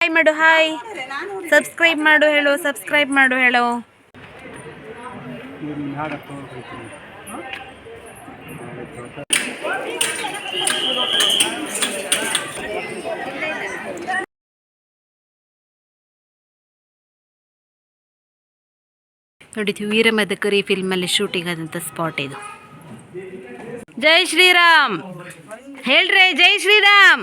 Hi ಮಾಡು hi subscribe ಮಾಡು ಹೇಳು. ಸಬ್ಸ್ಕ್ರೈಬ್ ಮಾಡು ಹೇಳು. ನೋಡಿದ್ವಿ ವೀರಮದಕರಿ ಫಿಲ್ಮಲ್ಲಿ ಶೂಟಿಂಗ್ ಆದಂಥ ಸ್ಪಾಟ್ ಇದು. ಜೈ ಶ್ರೀರಾಮ್. ಹೇಳ್ರಿ ಜೈ Shriram.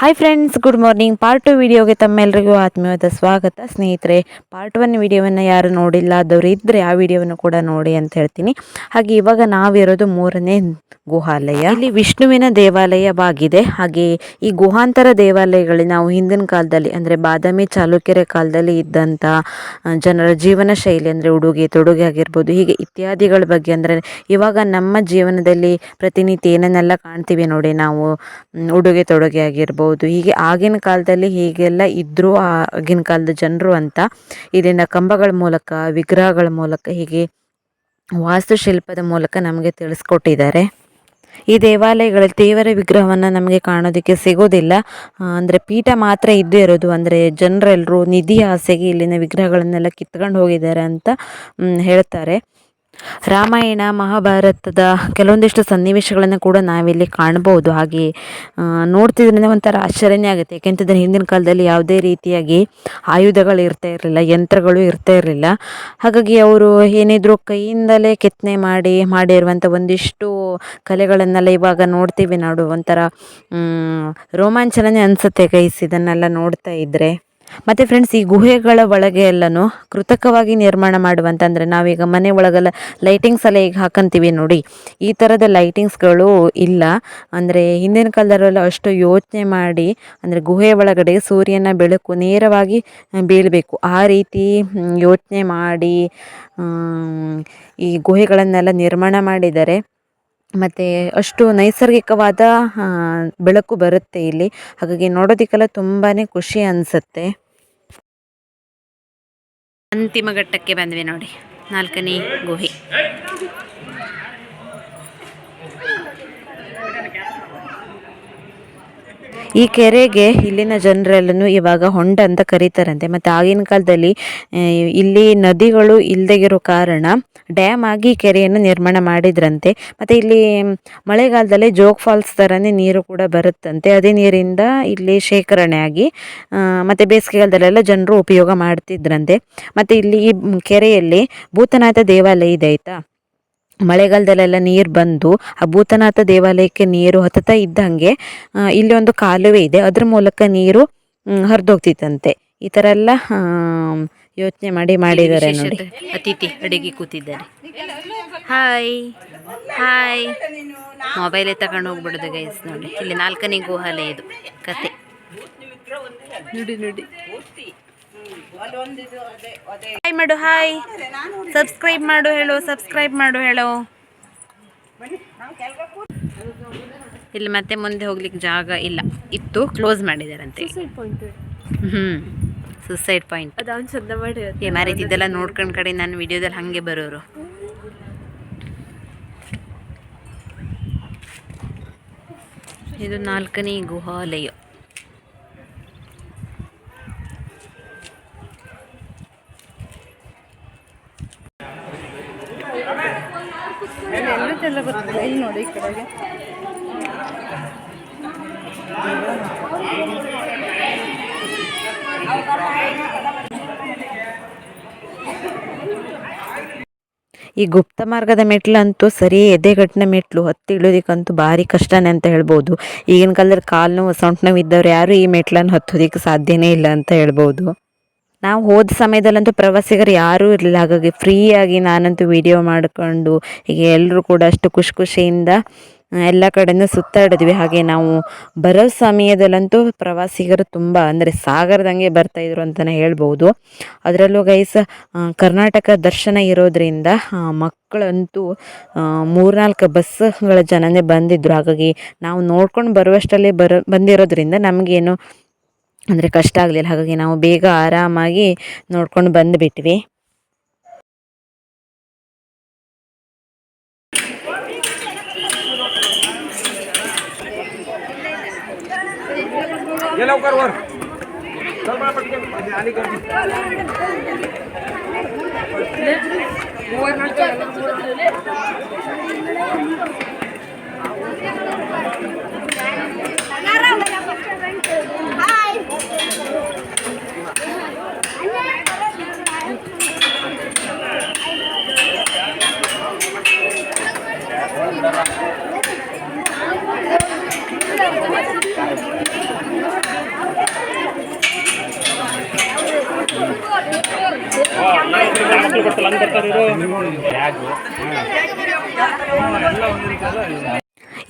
hi friends good morning part two ವಿಡಿಯೋಗೆ ತಮ್ಮೆಲ್ಲರಿಗೂ ಆತ್ಮೀಯವಾದ ಸ್ವಾಗತ. ಸ್ನೇಹಿತರೆ ಪಾರ್ಟ್ ಒನ್ ವಿಡಿಯೋವನ್ನು ಯಾರು ನೋಡಿಲ್ಲ, ಆದವರು ಇದ್ದರೆ ಆ ವಿಡಿಯೋವನ್ನು ಕೂಡ ನೋಡಿ ಅಂತ ಹೇಳ್ತೀನಿ. ಹಾಗೆ ಇವಾಗ ನಾವಿರೋದು ಮೂರನೇ ಗುಹಾಲಯ. ಇಲ್ಲಿ ವಿಷ್ಣುವಿನ ದೇವಾಲಯವಾಗಿದೆ. ಹಾಗೆ ಈ ಗುಹಾಂತರ ದೇವಾಲಯಗಳಲ್ಲಿ ನಾವು ಹಿಂದಿನ ಕಾಲದಲ್ಲಿ, ಅಂದರೆ ಬಾದಾಮಿ ಚಾಲುಕ್ಯರ ಕಾಲದಲ್ಲಿ ಇದ್ದಂಥ ಜನರ ಜೀವನ ಶೈಲಿ ಅಂದರೆ ಉಡುಗೆ, ತೊಡುಗೆ ಆಗಿರ್ಬೋದು, ಹೀಗೆ ಇತ್ಯಾದಿಗಳ ಬಗ್ಗೆ ಅಂದರೆ ಇವಾಗ ನಮ್ಮ ಜೀವನದಲ್ಲಿ ಪ್ರತಿನಿತ್ಯ ಏನನ್ನೆಲ್ಲ ಕಾಣ್ತೀವಿ ನೋಡಿ ನಾವು ಉಡುಗೆ ತೊಡುಗೆ ಆಗಿರ್ಬೋದು ಹೀಗೆ ಆಗಿನ ಕಾಲದಲ್ಲಿ ಹೀಗೆಲ್ಲ ಇದ್ದರು ಆಗಿನ ಕಾಲದ ಜನರು ಅಂತ ಇದನ್ನು ಕಂಬಗಳ ಮೂಲಕ, ವಿಗ್ರಹಗಳ ಮೂಲಕ, ಹೀಗೆ ವಾಸ್ತುಶಿಲ್ಪದ ಮೂಲಕ ನಮಗೆ ತಿಳಿಸ್ಕೊಟ್ಟಿದ್ದಾರೆ. ಈ ದೇವಾಲಯಗಳಲ್ಲಿ ದೇವರ ವಿಗ್ರಹವನ್ನು ನಮಗೆ ಕಾಣೋದಕ್ಕೆ ಸಿಗೋದಿಲ್ಲ. ಅಂದರೆ ಪೀಠ ಮಾತ್ರ ಇದ್ದೇ ಇರೋದು. ಅಂದರೆ ಜನರೆಲ್ಲರೂ ನಿಧಿ ಆಸೆಗೆ ಇಲ್ಲಿನ ವಿಗ್ರಹಗಳನ್ನೆಲ್ಲ ಕಿತ್ಕೊಂಡು ಹೋಗಿದ್ದಾರೆ ಅಂತ ಹೇಳ್ತಾರೆ. ರಾಮಾಯಣ, ಮಹಾಭಾರತದ ಕೆಲವೊಂದಿಷ್ಟು ಸನ್ನಿವೇಶಗಳನ್ನು ಕೂಡ ನಾವಿಲ್ಲಿ ಕಾಣಬಹುದು. ಹಾಗೆ ನೋಡ್ತಿದ್ರೆ ಒಂಥರ ಆಶ್ಚರ್ಯನೇ ಆಗುತ್ತೆ. ಯಾಕೆಂತಂದರೆ ಹಿಂದಿನ ಕಾಲದಲ್ಲಿ ಯಾವುದೇ ರೀತಿಯಾಗಿ ಆಯುಧಗಳು ಇರ್ತಾ ಇರಲಿಲ್ಲ, ಯಂತ್ರಗಳು ಇರ್ತಾ ಇರಲಿಲ್ಲ. ಹಾಗಾಗಿ ಅವರು ಏನಿದ್ರು ಕೈಯಿಂದಲೇ ಕೆತ್ತನೆ ಮಾಡಿ ಮಾಡಿರುವಂಥ ಒಂದಿಷ್ಟು ಕಲೆಗಳನ್ನೆಲ್ಲ ಇವಾಗ ನೋಡ್ತೀವಿ ನಾಡು. ಒಂಥರ ರೋಮಾಂಚನನೇ ಅನಿಸುತ್ತೆ ಗೈಸ್ ಇದನ್ನೆಲ್ಲ ನೋಡ್ತಾ ಇದ್ದರೆ ಮತ್ತು ಫ್ರೆಂಡ್ಸ್ ಈ ಗುಹೆಗಳ ಒಳಗೆ ಎಲ್ಲನೂ ಕೃತಕವಾಗಿ ನಿರ್ಮಾಣ ಮಾಡುವಂತಂದರೆ ನಾವೀಗ ಮನೆ ಒಳಗೆಲ್ಲ ಲೈಟಿಂಗ್ಸ್ ಎಲ್ಲ ಈಗ ಹಾಕಂತೀವಿ ನೋಡಿ. ಈ ಥರದ ಲೈಟಿಂಗ್ಸ್ಗಳು ಇಲ್ಲ. ಅಂದರೆ ಹಿಂದಿನ ಕಾಲದಲ್ಲೆಲ್ಲ ಅಷ್ಟು ಯೋಚನೆ ಮಾಡಿ, ಅಂದರೆ ಗುಹೆ ಒಳಗಡೆ ಸೂರ್ಯನ ಬೆಳಕು ನೇರವಾಗಿ ಬೀಳಬೇಕು. ಆ ರೀತಿ ಯೋಚನೆ ಮಾಡಿ ಈ ಗುಹೆಗಳನ್ನೆಲ್ಲ ನಿರ್ಮಾಣ ಮಾಡಿದ್ದಾರೆ ಮತ್ತು ಅಷ್ಟು ನೈಸರ್ಗಿಕವಾದ ಬೆಳಕು ಬರುತ್ತೆ ಇಲ್ಲಿ. ಹಾಗಾಗಿ ನೋಡೋದಕ್ಕೆಲ್ಲ ತುಂಬಾ ಖುಷಿ ಅನಿಸುತ್ತೆ. ಅಂತಿಮ ಘಟ್ಟಕ್ಕೆ ಬಂದ್ವಿ ನೋಡಿ. ನಾಲ್ಕನೇ ಗುಹೆ. ಈ ಕೆರೆಗೆ ಇಲ್ಲಿನ ಜನರೆಲ್ಲೂ ಇವಾಗ ಹೊಂಡ ಅಂತ ಕರೀತಾರಂತೆ. ಮತ್ತು ಆಗಿನ ಕಾಲದಲ್ಲಿ ಇಲ್ಲಿ ನದಿಗಳು ಇಲ್ಲದೆ ಕಾರಣ ಡ್ಯಾಮ್ ಆಗಿ ಕೆರೆಯನ್ನು ನಿರ್ಮಾಣ ಮಾಡಿದ್ರಂತೆ. ಮತ್ತು ಇಲ್ಲಿ ಮಳೆಗಾಲದಲ್ಲಿ ಜೋಗ್ ಫಾಲ್ಸ್ ಥರನೇ ನೀರು ಕೂಡ ಬರುತ್ತಂತೆ. ಅದೇ ನೀರಿಂದ ಇಲ್ಲಿ ಶೇಖರಣೆ ಆಗಿ ಮತ್ತು ಬೇಸಿಗೆಗಾಲದಲ್ಲೆಲ್ಲ ಜನರು ಉಪಯೋಗ ಮಾಡ್ತಿದ್ರಂತೆ. ಮತ್ತು ಇಲ್ಲಿ ಈ ಕೆರೆಯಲ್ಲಿ ಭೂತನಾಥ ದೇವಾಲಯ ಇದೆ, ಆಯಿತಾ? ಮಳೆಗಾಲದಲ್ಲೆಲ್ಲ ನೀರು ಬಂದು ಆ ಭೂತನಾಥ ದೇವಾಲಯಕ್ಕೆ ನೀರು ಹತ್ತುತ್ತಾ ಇದ್ದಂಗೆ ಇಲ್ಲಿ ಒಂದು ಕಾಲುವೆ ಇದೆ. ಅದ್ರ ಮೂಲಕ ನೀರು ಹರಿದೋಗ್ತಿತ್ತಂತೆ. ಈ ಥರ ಎಲ್ಲ ಯೋಚನೆ ಮಾಡಿ ಮಾಡಿದ್ದಾರೆ ನೋಡಿ. ಅತಿಥಿ ಅಡಿಗೆ ಕೂತಿದ್ದಾರೆ. ಹಾಯ್ ಹಾಯ್ ಮೊಬೈಲೇ ತಗೊಂಡು ಹೋಗ್ಬಿಡೋದು ಗೈಸ್ ನೋಡಿ. ಇಲ್ಲಿ ನಾಲ್ಕನೇ ಗುಹಾಲಯ ಇದು ಕತೆ. ನೋಡಿ ನೋಡಿ. ಹಾಯ್ ಮಾಡು ಹಾಯ್ ಸಬ್ಸ್ಕ್ರೈಬ್ ಮಾಡು ಹೇಳು ಸಬ್ಸ್ಕ್ರೈಬ್ ಮಾಡು ಹೇಳು. ಇಲ್ಲಿ ಮತ್ತೆ ಮುಂದೆ ಹೋಗ್ಲಿಕ್ಕೆ ಜಾಗ ಇಲ್ಲ. ಇತ್ತು ಕ್ಲೋಸ್ ಮಾಡಿದಾರಂತೆ ಹ್ಞೂ ಸುಸೈಡ್ ಪಾಯಿಂಟ್ ಏ ಮಾರೈತಿ ಇದೆಲ್ಲ ನೋಡ್ಕೊಂಡ್ ಕಡೆ ನಾನು ವಿಡಿಯೋದಲ್ಲಿ ಹಾಗೆ ಬರೋರು. ಇದು ನಾಲ್ಕನೇ ಗುಹಾಲಯ. ಈ ಗುಪ್ತ ಮಾರ್ಗದ ಮೆಟ್ಲಂತೂ ಸರಿ ಎದೆಗಟ್ಟಿನ ಮೆಟ್ಲು, ಹತ್ತಿ ಇಳೋದಿಕ್ಕಂತೂ ಭಾರಿ ಕಷ್ಟನೇ ಅಂತ ಹೇಳ್ಬೋದು. ಈಗಿನ ಕಾಲದಲ್ಲಿ ಕಾಲು ನೋವು ಯಾರು ಈ ಮೆಟ್ಲನ್ನು ಹತ್ತೋದಿಕ್ಕೆ ಸಾಧ್ಯನೇ ಇಲ್ಲ ಅಂತ ಹೇಳ್ಬೋದು. ನಾವು ಹೋದ ಸಮಯದಲ್ಲಂತೂ ಪ್ರವಾಸಿಗರು ಯಾರೂ ಇರಲಿಲ್ಲ. ಹಾಗಾಗಿ ಫ್ರೀಯಾಗಿ ನಾನಂತೂ ವಿಡಿಯೋ ಮಾಡಿಕೊಂಡು ಹೀಗೆ ಎಲ್ಲರೂ ಕೂಡ ಅಷ್ಟು ಖುಷಿ ಖುಷಿಯಿಂದ ಎಲ್ಲ ಕಡೆಯೂ ಸುತ್ತಾಡಿದ್ವಿ. ಹಾಗೆ ನಾವು ಬರೋ ಸಮಯದಲ್ಲಂತೂ ಪ್ರವಾಸಿಗರು ತುಂಬ, ಅಂದರೆ ಸಾಗರದಂಗೆ ಬರ್ತಾಯಿದ್ರು ಅಂತಲೇ ಹೇಳ್ಬೋದು. ಅದರಲ್ಲೂ ಗೈಸ್ ಕರ್ನಾಟಕ ದರ್ಶನ ಇರೋದರಿಂದ ಮಕ್ಕಳಂತೂ ಮೂರ್ನಾಲ್ಕು ಬಸ್ಗಳ ಜನನೇ ಬಂದಿದ್ದರು ಹಾಗಾಗಿ ನಾವು ನೋಡ್ಕೊಂಡು ಬರುವಷ್ಟರಲ್ಲಿ ಬರೋ, ಬಂದಿರೋದ್ರಿಂದ ನಮಗೇನು ಅಂದರೆ ಕಷ್ಟ ಆಗಲಿಲ್ಲ. ಹಾಗಾಗಿ ನಾವು ಬೇಗ ಆರಾಮಾಗಿ ನೋಡ್ಕೊಂಡು ಬಂದುಬಿಟ್ವಿ.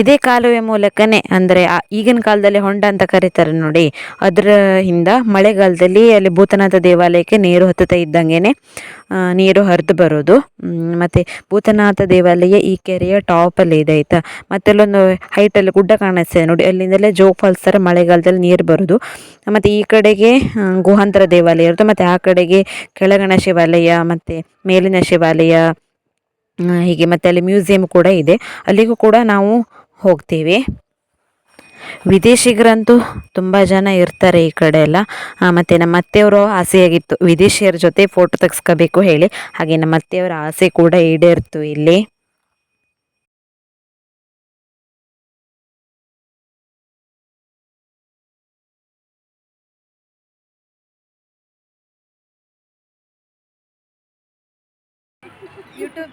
ಇದೇ ಕಾಲುವೆ ಮೂಲಕನೇ, ಅಂದರೆ ಈಗಿನ ಕಾಲದಲ್ಲಿ ಹೊಂಡ ಅಂತ ಕರೀತಾರೆ ನೋಡಿ. ಅದರ ಹಿಂದ ಮಳೆಗಾಲದಲ್ಲಿ ಅಲ್ಲಿ ಭೂತನಾಥ ದೇವಾಲಯಕ್ಕೆ ನೀರು ಹತ್ತುತ್ತಾ ಇದ್ದಂಗೆನೆ ನೀರು ಹರಿದು ಬರೋದು. ಮತ್ತು ಭೂತನಾಥ ದೇವಾಲಯ ಈ ಕೆರೆಯ ಟಾಪಲ್ಲಿ ಇದೆ, ಆಯಿತಾ? ಮತ್ತೆ ಅಲ್ಲೊಂದು ಹೈಟಲ್ಲಿ ಗುಡ್ಡ ಕಾಣಿಸ್ತದೆ ನೋಡಿ. ಅಲ್ಲಿಂದಲೇ ಜೋಗ್ ಫಾಲ್ಸ್ ಥರ ಮಳೆಗಾಲದಲ್ಲಿ ನೀರು ಬರೋದು. ಮತ್ತು ಈ ಕಡೆಗೆ ಗುಹಾಂತರ ದೇವಾಲಯ ಇರುತ್ತೆ ಮತ್ತು ಆ ಕಡೆಗೆ ಕೆಳಗಣ ಶಿವಾಲಯ, ಮತ್ತು ಮೇಲಿನ ಶಿವಾಲಯ ಹೀಗೆ ಮತ್ತೆ ಅಲ್ಲಿ ಮ್ಯೂಸಿಯಂ ಕೂಡ ಇದೆ. ಅಲ್ಲಿಗೂ ಕೂಡ ನಾವು ಹೋಗ್ತೇವೆ. ವಿದೇಶಿಗರಂತೂ ತುಂಬ ಜನ ಇರ್ತಾರೆ ಈ ಕಡೆ ಎಲ್ಲ. ಮತ್ತು ನಮ್ಮ ಅತ್ತೆಯವರು ಆಸೆಯಾಗಿತ್ತು. ವಿದೇಶಿಯರ ಜೊತೆ ಫೋಟೋ ತೆಗೆಸ್ಕೋಬೇಕು ಹೇಳಿ. ಹಾಗೆ ನಮ್ಮ ಅತ್ತೆಯವರ ಆಸೆ ಕೂಡ ಈಡೇರ್ತು ಇಲ್ಲಿ. ಯೂಟ್ಯೂಬ್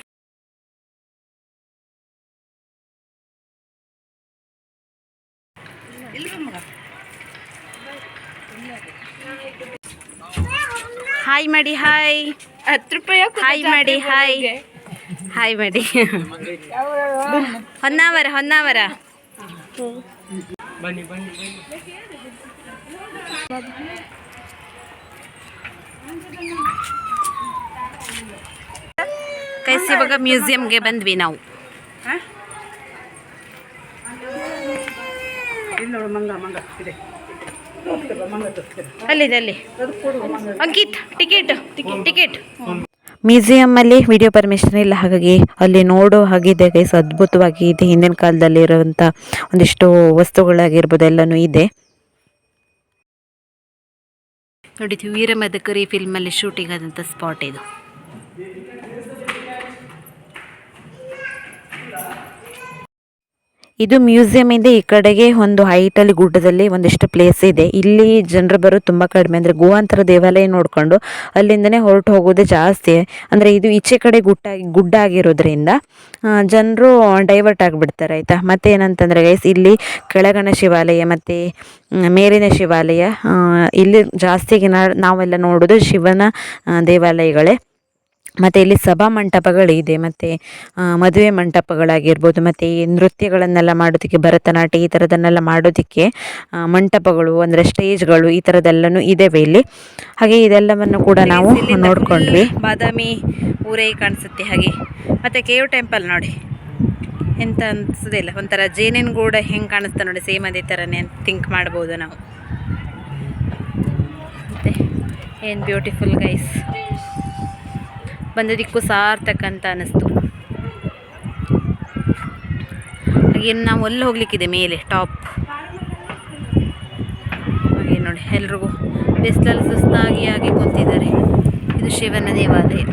ಹಾಯ್ ಮಾಡಿ ಹಾಯ್ ಹತ್ತು ರೂಪಾಯಿ ಹಾಯ್ ಮಾಡಿ ಹಾಯ್ ಹಾಯ್ ಮಾಡಿ ಹೊನ್ನಾವರ ಹೊನ್ನಾವರ. ಕೈಸ್ ಇವಾಗ ಮ್ಯೂಸಿಯಂಗೆ ಬಂದ್ವಿ ನಾವು. ಅಲ್ಲಿದೆ ಅಲ್ಲಿ ಅಂಕಿತ್ ಟಿಕೆಟ್ ಟಿಕೆಟ್ ಮ್ಯೂಸಿಯಮ್ಮಲ್ಲಿ ವಿಡಿಯೋ ಪರ್ಮಿಷನ್ ಇಲ್ಲ ಹಾಗಾಗಿ ಅಲ್ಲಿ ನೋಡೋ ಹಾಗಿದೆ ಗೈಸ್ ಅದ್ಭುತವಾಗಿ ಇದೆ. ಹಿಂದಿನ ಕಾಲದಲ್ಲಿ ಇರುವಂಥ ಒಂದಿಷ್ಟು ವಸ್ತುಗಳಾಗಿರ್ಬೋದು ಎಲ್ಲನೂ ಇದೆ. ನೋಡಿದ್ವಿ ವೀರಮದಕರಿ ಫಿಲ್ಮಲ್ಲಿ ಶೂಟಿಂಗ್ ಆದಂಥ ಸ್ಪಾಟ್ ಇದು. ಇದು ಮ್ಯೂಸಿಯಂ ಇದೆ ಈ ಕಡೆಗೆ ಒಂದು ಹೈಟ್ ಅಲ್ಲಿ ಗುಡ್ಡದಲ್ಲಿ ಒಂದಿಷ್ಟು ಪ್ಲೇಸ್ ಇದೆ. ಇಲ್ಲಿ ಜನರು ಬರೋದು ತುಂಬಾ ಕಡಿಮೆ ಅಂದ್ರೆ ಗೋವಾಂತರ ದೇವಾಲಯ ನೋಡ್ಕೊಂಡು ಅಲ್ಲಿಂದನೇ ಹೊರಟು ಹೋಗೋದೇ ಜಾಸ್ತಿ. ಅಂದ್ರೆ ಇದು ಈಚೆ ಕಡೆ ಗುಡ್ಡ ಗುಡ್ಡ ಆಗಿರೋದ್ರಿಂದ ಜನರು ಡೈವರ್ಟ್ ಆಗಿಬಿಡ್ತಾರೆ ಆಯ್ತಾ? ಮತ್ತೆ ಏನಂತಂದ್ರೆ ಗೈಸ್ ಇಲ್ಲಿ ಕೆಳಗಣ ಶಿವಾಲಯ ಮತ್ತೆ ಮೇಲಿನ ಶಿವಾಲಯ ಇಲ್ಲಿ ಜಾಸ್ತಿ ನಾವೆಲ್ಲ ನೋಡೋದು ಶಿವನ ದೇವಾಲಯಗಳೇ. ಮತ್ತು ಇಲ್ಲಿ ಸಭಾ ಮಂಟಪಗಳಿದೆ ಮತ್ತು ಮದುವೆ ಮಂಟಪಗಳಾಗಿರ್ಬೋದು ಮತ್ತು ಈ ನೃತ್ಯಗಳನ್ನೆಲ್ಲ ಮಾಡೋದಕ್ಕೆ ಭರತನಾಟ್ಯ ಈ ಥರದನ್ನೆಲ್ಲ ಮಾಡೋದಕ್ಕೆ ಮಂಟಪಗಳು ಅಂದರೆ ಸ್ಟೇಜ್ಗಳು ಈ ಥರದ್ದೆಲ್ಲನೂ ಇದ್ದಾವೆ ಇಲ್ಲಿ. ಹಾಗೆ ಇದೆಲ್ಲವನ್ನು ಕೂಡ ನಾವು ನೋಡ್ಕೊಂಡ್ವಿ. ಬಾದಾಮಿ ಊರೇ ಕಾಣಿಸುತ್ತೆ ಹಾಗೆ. ಮತ್ತು ಕೇವ್ ಟೆಂಪಲ್ ನೋಡಿ. ಎಂತ ಅನಿಸೋದಿಲ್ಲ ಒಂಥರ ಜೇನಿನ ಹೆಂಗೆ ಕಾಣಿಸ್ತಾ ನೋಡಿ ಸೇಮ್ ಅದೇ ಥರನೇ ಥಿಂಕ್ ಮಾಡ್ಬೋದು ನಾವು. ಮತ್ತು ಏನು ಬ್ಯೂಟಿಫುಲ್ ಗೈಸ್ ಬಂದದಿಕ್ಕೂ ಸಾರ್ಥಕ ಅಂತ ಅನ್ನಿಸ್ತು. ಹಾಗೆ ನಾವು ಅಲ್ಲಿ ಹೋಗ್ಲಿಕ್ಕಿದೆ ಮೇಲೆ, ಟಾಪ್. ಹಾಗೆ ನೋಡಿ, ಎಲ್ರಿಗೂ ಬಿಸಿಲಲ್ಲಿ ಸುಸ್ತಾಗಿ ಆಗಿ ಕೂತಿದ್ದಾರೆ. ಇದು ಶಿವನ ದೇವಾಲಯ.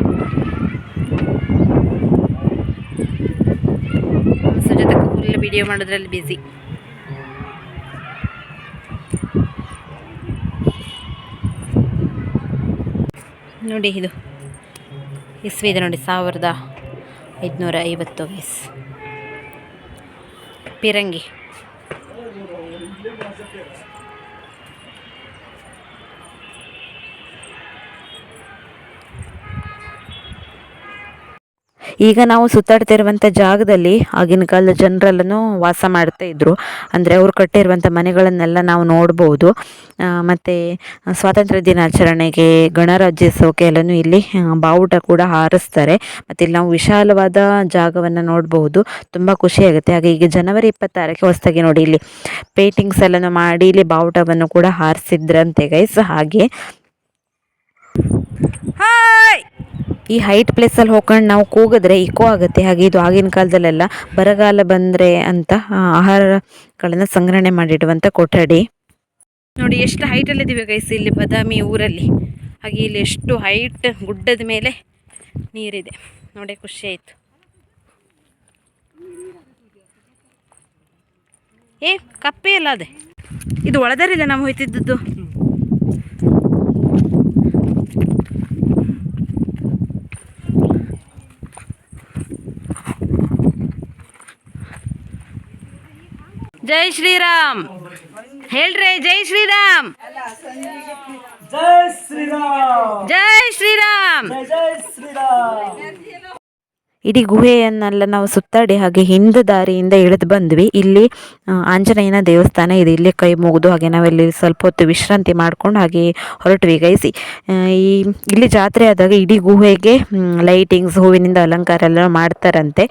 ಸುಜಾತ ಫುಲ್ ವಿಡಿಯೋ ಮಾಡೋದ್ರಲ್ಲಿ ಬ್ಯುಸಿ ನೋಡಿ ಇದು. ಇಸ್ವಿ ಇದೆ ನೋಡಿ ಸಾವಿರದ ಐದುನೂರ ಐವತ್ತು ಇಸ್ ಪಿರಂಗಿ. ಈಗ ನಾವು ಸುತ್ತಾಡ್ತಿರುವಂಥ ಜಾಗದಲ್ಲಿ ಆಗಿನ ಕಾಲದ ಜನರೆಲ್ಲನೂ ವಾಸ ಮಾಡ್ತಾ ಇದ್ದರು ಅಂದರೆ ಅವ್ರು ಕಟ್ಟಿರುವಂಥ ಮನೆಗಳನ್ನೆಲ್ಲ ನಾವು ನೋಡ್ಬೋದು. ಮತ್ತು ಸ್ವಾತಂತ್ರ್ಯ ದಿನಾಚರಣೆಗೆ ಗಣರಾಜ್ಯೋತ್ಸವಕ್ಕೆ ಎಲ್ಲನೂ ಇಲ್ಲಿ ಬಾವುಟ ಕೂಡ ಹಾರಿಸ್ತಾರೆ. ಮತ್ತು ಇಲ್ಲಿ ನಾವು ವಿಶಾಲವಾದ ಜಾಗವನ್ನು ನೋಡಬಹುದು ತುಂಬ ಖುಷಿಯಾಗುತ್ತೆ ಹಾಗೆ ಈಗ ಜನವರಿ ಇಪ್ಪತ್ತಾರಕ್ಕೆ ಹೊಸದಾಗಿ ನೋಡಿ ಇಲ್ಲಿ ಪೇಂಟಿಂಗ್ಸ್ ಎಲ್ಲನೂ ಮಾಡಿ ಇಲ್ಲಿ ಬಾವುಟವನ್ನು ಕೂಡ ಹಾರಿಸಿದ್ರಂತೆ ಗೈಸ್ ಹಾಗೆ. ಈ ಹೈಟ್ ಪ್ಲೇಸಲ್ಲಿ ಹೋಗ್ಕೊಂಡು ನಾವು ಕೂಗಿದ್ರೆ ಇಕೋ ಆಗುತ್ತೆ. ಹಾಗೆ ಇದು ಆಗಿನ ಕಾಲದಲ್ಲೆಲ್ಲ ಬರಗಾಲ ಬಂದರೆ ಅಂತ ಆಹಾರಗಳನ್ನು ಸಂಗ್ರಹಣೆ ಮಾಡಿಡುವಂಥ ಕೊಠಡಿ. ನೋಡಿ ಎಷ್ಟು ಹೈಟಲ್ಲಿದ್ದೀವಿ ಗೈಸ್ ಇಲ್ಲಿ ಬದಾಮಿ ಊರಲ್ಲಿ. ಹಾಗೆ ಇಲ್ಲಿ ಎಷ್ಟು ಹೈಟ್ ಗುಡ್ಡದ ಮೇಲೆ ನೀರಿದೆ. ನೋಡಿ ಖುಷಿ ಆಯಿತು. ಏ, ಕಪ್ಪೆ ಅಲ್ಲ ಅದೇ. ಇದು ಒಳದರಿಲ್ಲ ನಾವು ಹೋಯ್ತಿದ್ದದ್ದು. ಜೈ ಶ್ರೀರಾಮ್. ಹೇಳ್ರಿ, ಜೈ ಶ್ರೀರಾಮ್. ಜೈ ಶ್ರೀರಾಮ್. ಜೈ ಶ್ರೀರಾಮ್ ಇಡೀ ಗುಹೆಯನ್ನೆಲ್ಲ ನಾವು ಸುತ್ತಾಡಿ ಹಾಗೆ ಹಿಂದೆ ದಾರಿಯಿಂದ ಇಳಿದು ಬಂದ್ವಿ. ಇಲ್ಲಿ ಆಂಜನೇಯನ ದೇವಸ್ಥಾನ ಇದೆ. ಇಲ್ಲಿ ಕೈ ಮುಗಿದು ಹಾಗೆ ನಾವಿಲ್ಲಿ ಸ್ವಲ್ಪ ಹೊತ್ತು ವಿಶ್ರಾಂತಿ ಮಾಡ್ಕೊಂಡು ಹಾಗೆ ಹೊರಟ್ವಿ ಗೈಸಿ. ಈ, ಇಲ್ಲಿ ಜಾತ್ರೆ ಆದಾಗ ಇಡೀ ಗುಹೆಗೆ ಲೈಟಿಂಗ್ಸ್ ಹೂವಿನಿಂದ ಅಲಂಕಾರ ಎಲ್ಲ ಮಾಡ್ತಾರಂತೆ.